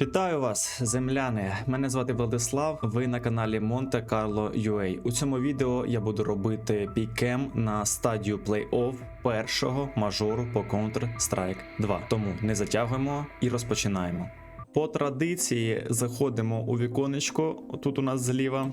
Вітаю вас, земляни! Мене звати Владислав. Ви на каналі Monte Carlo UA. У цьому відео я буду робити пікем на стадію плей-офф першого мажору по Counter-Strike 2. Тому не затягуємо і розпочинаємо. По традиції заходимо у віконечко. Тут у нас зліва.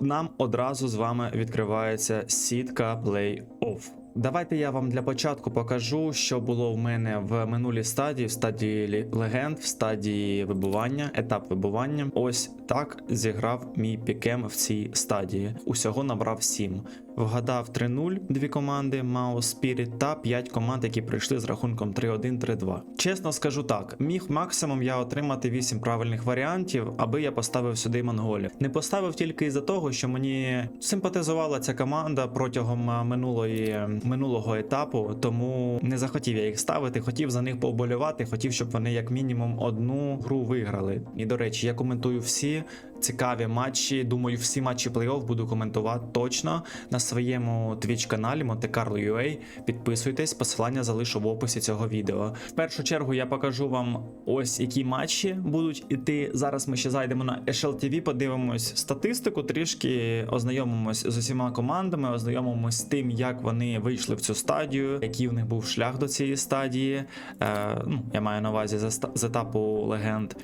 Нам одразу з вами відкривається сітка плей-офф. Давайте я вам для початку покажу, що було в мене в минулій стадії, в стадії легенд, в стадії вибування, етап вибування. Ось так зіграв мій пікем в цій стадії. Усього набрав 7. Вгадав 3-0 дві команди Мао Spirit та 5 команд, які прийшли з рахунком 3-1, 3-2. Чесно скажу так, міг максимум я отримати 8 правильних варіантів, аби я поставив сюди монголів. Не поставив тільки із-за того, що мені симпатизувала ця команда протягом минулої минулого етапу, тому не захотів я їх ставити. Хотів за них поболювати, хотів, щоб вони як мінімум одну гру виграли. І до речі, я коментую всі цікаві матчі. Думаю, всі матчі плей-офф буду коментувати точно на своєму twitch каналі Monte Carlo UA. Підписуйтесь, посилання залишу в описі цього відео. В першу чергу я покажу вам ось які матчі будуть іти. Зараз ми ще зайдемо на HLTV, подивимось статистику, трішки ознайомимось з усіма командами, ознайомимось з тим, як вони вийшли в цю стадію, який в них був шлях до цієї стадії. Е, ну, я маю на увазі з, етапу легенд.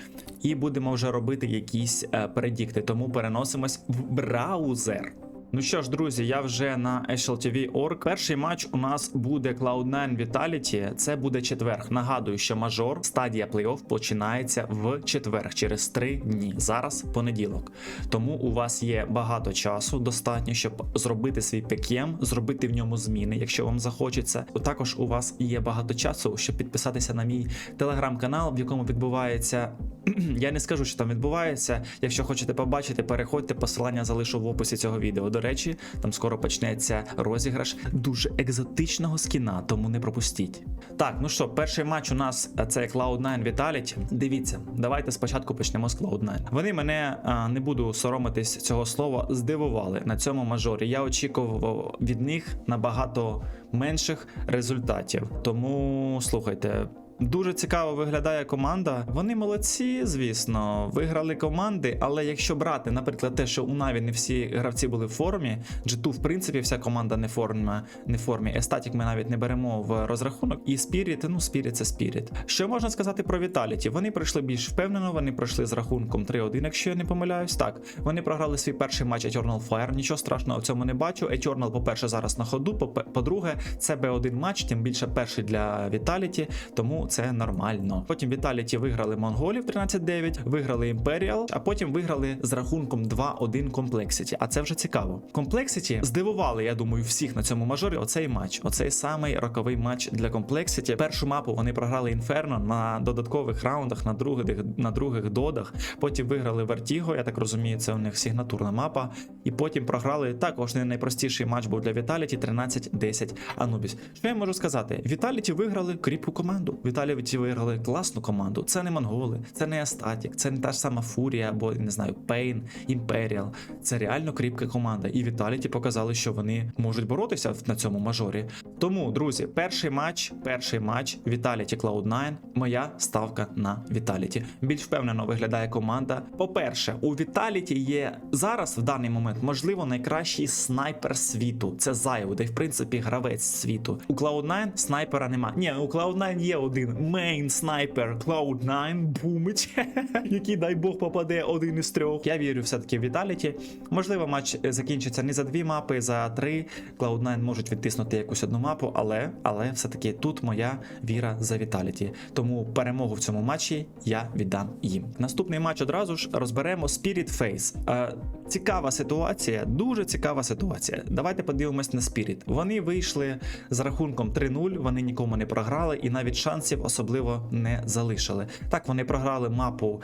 І будемо вже робити якісь е, предікти. Тому переносимось в браузер. Ну що ж, друзі, я вже на HLTV.org. Перший матч у нас буде Cloud9 Vitality. Це буде четверг. Нагадую, що мажор стадія плей-офф починається в четверг через три дні. Зараз понеділок. Тому у вас є багато часу, достатньо, щоб зробити свій пекєм, зробити в ньому зміни, якщо вам захочеться. Також у вас є багато часу, щоб підписатися на мій телеграм-канал, в якому відбувається. Я не скажу, що там відбувається. Якщо хочете побачити, переходьте. Посилання залишу в описі цього відео. До речі, там скоро почнеться розіграш дуже екзотичного скіна, тому не пропустіть. Так, ну що, перший матч у нас е, це Cloud9 Vitality. Дивіться, давайте спочатку почнемо з Cloud9. Вони мене а, не буду соромитись цього слова, здивували на цьому мажорі. Я очікував від них набагато менших результатів. Тому слухайте. Дуже цікаво виглядає команда. Вони молодці, звісно, виграли команди. Але якщо брати, наприклад, те, що у Наві не всі гравці були в формі, G2, в принципі, вся команда не форма, не формі. Естатік ми навіть не беремо в розрахунок. І Spirit, ну Spirit це Spirit. Що можна сказати про Vitality? Вони пройшли більш впевнено. Вони пройшли з рахунком 3-1, якщо я не помиляюсь. Так, вони програли свій перший матч Eternal Fire. Нічого страшного в цьому не бачу. Eternal, по-перше, зараз на ходу. По-друге, це Б1 матч, тим більше перший для Vitality, тому це нормально. Потім Vitality виграли монголів 13-9, виграли Imperial, а потім виграли з рахунком 2-1 Complexity. А це вже цікаво. Complexity здивували, я думаю, всіх на цьому мажорі. Оцей матч, оцей самий роковий матч для Complexity. Першу мапу вони програли Inferno на додаткових раундах, на других на других додах. Потім виграли Vertigo, я так розумію, це у них сигнатурна мапа. І потім програли також не найпростіший матч був для Vitality 13-10 Anubis. Що я можу сказати? Vitality виграли кріпку команду. Vitality виграли класну команду. Це не монголи, це не Астатік, це не та ж сама Фурія або не знаю, Pain, Imperial. Це реально кріпка команда. І Vitality показали, що вони можуть боротися на цьому мажорі. Тому, друзі, перший матч, перший матч Vitality Cloud9. Моя ставка на Vitality. Більш впевнено виглядає команда. По-перше, у Vitality є зараз в даний момент можливо найкращий снайпер світу. Це Зайв, де в принципі гравець світу. У Cloud9 снайпера нема. Ні, у Cloud9 є один мейн снайпер Cloud9 бумить, який дай Бог попаде один із трьох. Я вірю все-таки в Vitality. Можливо, матч закінчиться не за дві мапи, за три. Cloud9 можуть відтиснути якусь одну мапу, але, але все-таки тут моя віра за Vitality. Тому перемогу в цьому матчі я віддам їм. Наступний матч одразу ж розберемо Spirit Face. Е, цікава ситуація, дуже цікава ситуація. Давайте подивимось на Spirit. Вони вийшли з рахунком 3-0, вони нікому не програли і навіть шансів особливо не залишили. Так, вони програли мапу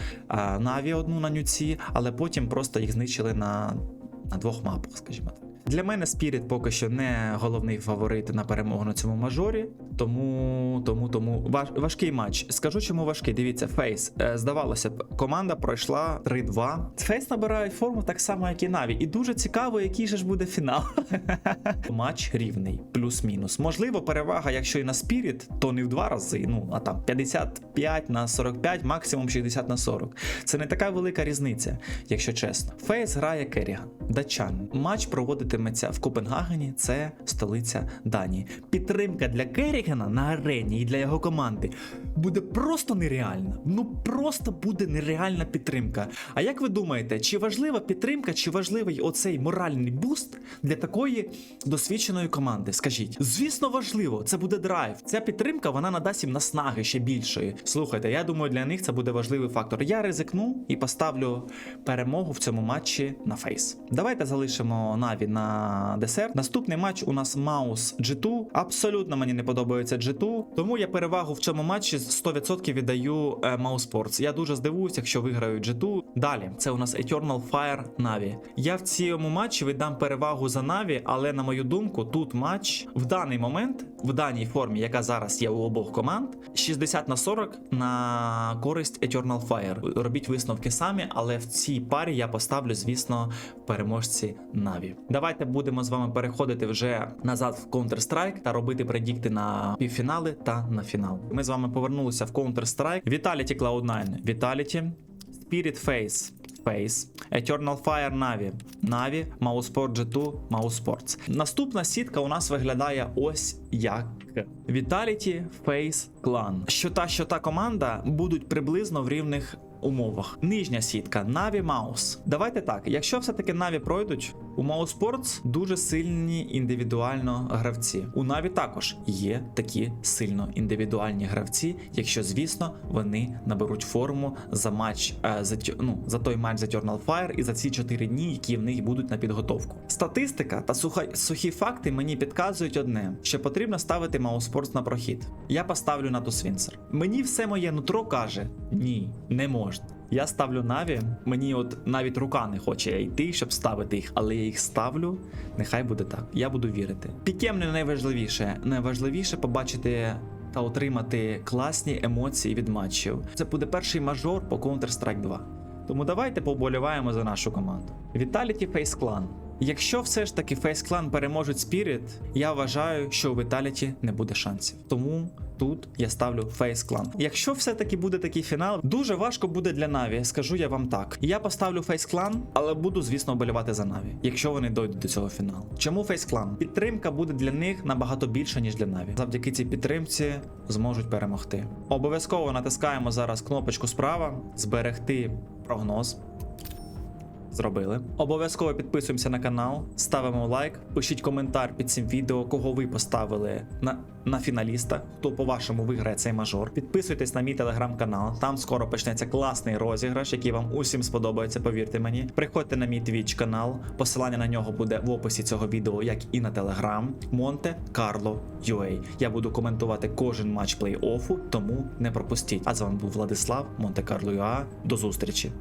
Наві одну на нюці, але потім просто їх знищили на, на двох мапах, скажімо так. Для мене Спіріт поки що не головний фаворит на перемогу на цьому мажорі. Тому, тому, тому важ, важкий матч. Скажу, чому важкий. Дивіться, Фейс. Е, здавалося б, команда пройшла 3-2. Фейс набирають форму так само, як і Наві. І дуже цікаво, який же ж буде фінал. Матч рівний, плюс-мінус. Можливо, перевага, якщо і на Спіріт, то не в два рази. Ну а там 55 на 45, максимум 60 на 40. Це не така велика різниця, якщо чесно. Фейс грає Керріган, датчан. Матч проводитиметься в Копенгагені, це столиця Данії. Підтримка для Керрігана на арені і для його команди буде просто нереальна. Ну просто буде нереальна підтримка. А як ви думаєте, чи важлива підтримка, чи важливий оцей моральний буст для такої досвідченої команди? Скажіть, звісно, важливо. Це буде драйв. Ця підтримка вона надасть їм наснаги ще більшої. Слухайте, я думаю, для них це буде важливий фактор. Я ризикну і поставлю перемогу в цьому матчі на фейс. Давайте залишимо Наві на десерт. Наступний матч у нас Маус G2. Абсолютно мені не подобається G2, тому я перевагу в цьому матчі 100% віддаю е, Mouse Я дуже здивуюся, якщо виграють G2. Далі це у нас Eternal Fire Na'Vi. Я в цьому матчі віддам перевагу за Na'Vi, але на мою думку, тут матч в даний момент, в даній формі, яка зараз є у обох команд, 60 на 40 на користь Eternal Fire. Робіть висновки самі, але в цій парі я поставлю, звісно, переможці Na'Vi. Давайте будемо з вами переходити вже назад в Counter-Strike та робити предікти на півфінали та на фінал. Ми з вами повернулися в Counter-Strike. Vitality Cloud9, Vitality, Spirit Face. Face, Eternal Fire Na'Vi, Na'Vi, Mouseport G2, Mousesports. Наступна сітка у нас виглядає ось як. Vitality, Face, Clan. Що та, що та команда будуть приблизно в рівних умовах. Нижня сітка Na'Vi Mouse. Давайте так, якщо все-таки Na'Vi пройдуть, у Mouse Sports дуже сильні індивідуально гравці. У Na'Vi також є такі сильно індивідуальні гравці, якщо, звісно, вони наберуть форму за матч е, за, ну, за той матч за Eternal Fire і за ці 4 дні, які в них будуть на підготовку. Статистика та суха, сухі факти мені підказують одне: що потрібно ставити Mouse Sports на прохід. Я поставлю на Тусвінсер. Мені все моє нутро каже: ні, не можна. Я ставлю Наві. Мені от навіть рука не хоче йти, щоб ставити їх, але я їх ставлю. Нехай буде так. Я буду вірити. Пікем не найважливіше. Найважливіше побачити та отримати класні емоції від матчів. Це буде перший мажор по Counter-Strike 2. Тому давайте поболіваємо за нашу команду. Vitality Face Clan. Якщо все ж таки Face Clan переможуть Spirit, я вважаю, що у Vitality не буде шансів. Тому тут я ставлю Face Clan. Якщо все-таки буде такий фінал, дуже важко буде для Наві, скажу я вам так. Я поставлю Face Clan, але буду, звісно, вболівати за Наві, якщо вони дойдуть до цього фіналу. Чому Face Clan? Підтримка буде для них набагато більша, ніж для Наві. Завдяки цій підтримці зможуть перемогти. Обов'язково натискаємо зараз кнопочку справа, зберегти прогноз. Зробили. Обов'язково підписуємося на канал, ставимо лайк, пишіть коментар під цим відео, кого ви поставили на, на фіналіста, хто по-вашому виграє цей мажор. Підписуйтесь на мій телеграм-канал. Там скоро почнеться класний розіграш, який вам усім сподобається, повірте мені. Приходьте на мій твіч канал. Посилання на нього буде в описі цього відео, як і на телеграм. Монте Карло UA. Я буду коментувати кожен матч плей-оффу, тому не пропустіть. А з вами був Владислав Монте Карло ЮА. До зустрічі.